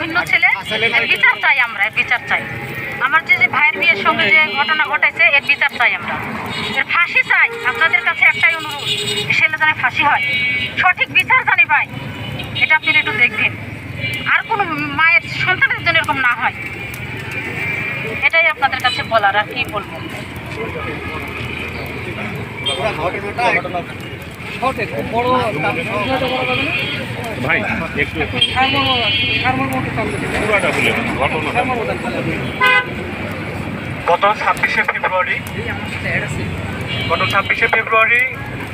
ভিন্ন ছেলে এর বিচার চাই আমরা বিচার চাই। আমার যে যে ভাইয়ের বিয়ের সঙ্গে যে ঘটনা ঘটেছে এর বিচার চাই আমরা। এর ফাঁসি চাই, আপনাদের কাছে একটাই অনুরোধ ছেলে জানে ফাঁসি হয়। সঠিক বিচার জানি ভাই, এটা আপনি একটু দেখবেন। আর কোনো মায়ের সন্তানের জন্য এরকম না হয়, এটাই আপনাদের কাছে বলার আর কি বলব। ভাই একটু গত ছাব্বিশে ফেব্রুয়ারি গত ছাব্বিশে ফেব্রুয়ারি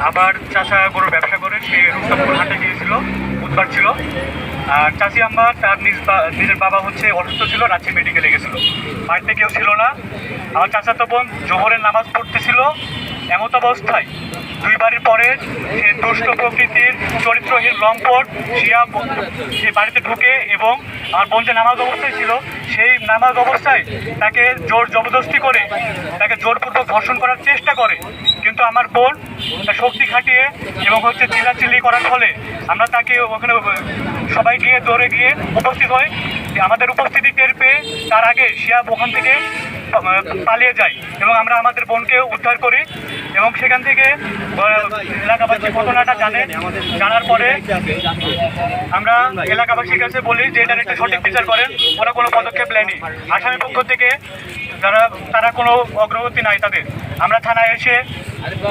আবার চাষা গরু ব্যবসা করে সে রুস্তমপুর হাটে গিয়েছিল বুধবার ছিল আর চাষি আম্মা তার নিজ বা- নিজের বাবা হচ্ছে অসুস্থ ছিল রাঁচি মেডিকেলে গেছিল বাড়িতে কেউ ছিল না আমার চাচাতো বোন জোহরের নামাজ পড়তেছিল এমত অবস্থায় দুই বাড়ির পরে সে দুষ্ট প্রকৃতির চরিত্রহীন লম্পট শিয়া সে বাড়িতে ঢুকে এবং আমার বোন যে নামাজ অবস্থায় ছিল, সেই নামাজ অবস্থায় তাকে জোর জবরদস্তি করে, তাকে জোরপূর্বক ধর্ষণ করার চেষ্টা করে। কিন্তু আমার বোন শক্তি খাটিয়ে এবং হচ্ছে চিল্লাচিল্লি করার ফলে আমরা তাকে ওখানে সবাই গিয়ে দৌড়ে গিয়ে উপস্থিত হই। আমাদের উপস্থিতি টের পেয়ে তার আগে শিয়া ওখান থেকে পালিয়ে যাই এবং আমরা আমাদের বোনকে উদ্ধার করি এবং সেখান থেকে এলাকাবাসী ঘটনাটা জানে। জানার পরে আমরা এলাকাবাসীর কাছে বলি যে এটার একটা সঠিক বিচার করেন। ওরা কোনো পদক্ষেপ নেয়নি। আসামি পক্ষ থেকে যারা, তারা কোনো অগ্রগতি নাই তাদের। আমরা থানায় এসে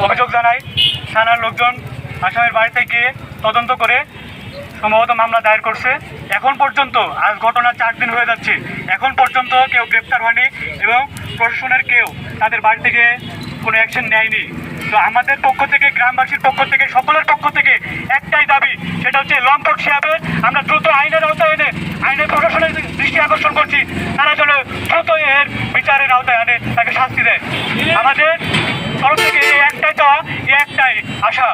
অভিযোগ জানাই। থানার লোকজন আসামির বাড়িতে গিয়ে তদন্ত করে সম্ভবত মামলা দায়ের করছে। এখন পর্যন্ত, আজ ঘটনা চার দিন হয়ে যাচ্ছে। এখন পর্যন্ত কেউ গ্রেপ্তার হয়নি এবং প্রশাসনের কেউ তাদের বাড়ি থেকে কোনো অ্যাকশন নেয়নি। তো আমাদের পক্ষ থেকে, গ্রামবাসীর পক্ষ থেকে, সকলের পক্ষ থেকে একটাই দাবি, সেটা হচ্ছে লম্পট হিসাবে আমরা দ্রুত আইনের আওতায় এনে, আইনের প্রশাসনের দৃষ্টি আকর্ষণ করছি। তারা যেন দ্রুত এর বিচারের আওতায় আনে, তাকে শাস্তি দেয়। আমাদের তরফ থেকে একটাই চাওয়া একটাই আশা।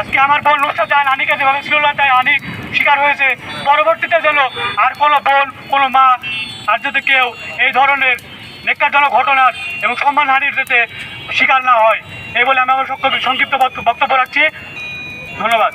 আজকে আমার বোন নুসরাত জাহান আনিকে যেভাবে ছিল তাই আনি শিকার হয়েছে। পরবর্তীতে যেন আর কোনো বোন, কোনো মা, আর যদি কেউ এই ধরনের নেকারজনক ঘটনার এবং সম্মান হানির যাতে শিকার না হয়, এই বলে আমি আমার সংক্ষিপ্ত বক্তব্য রাখছি। ধন্যবাদ।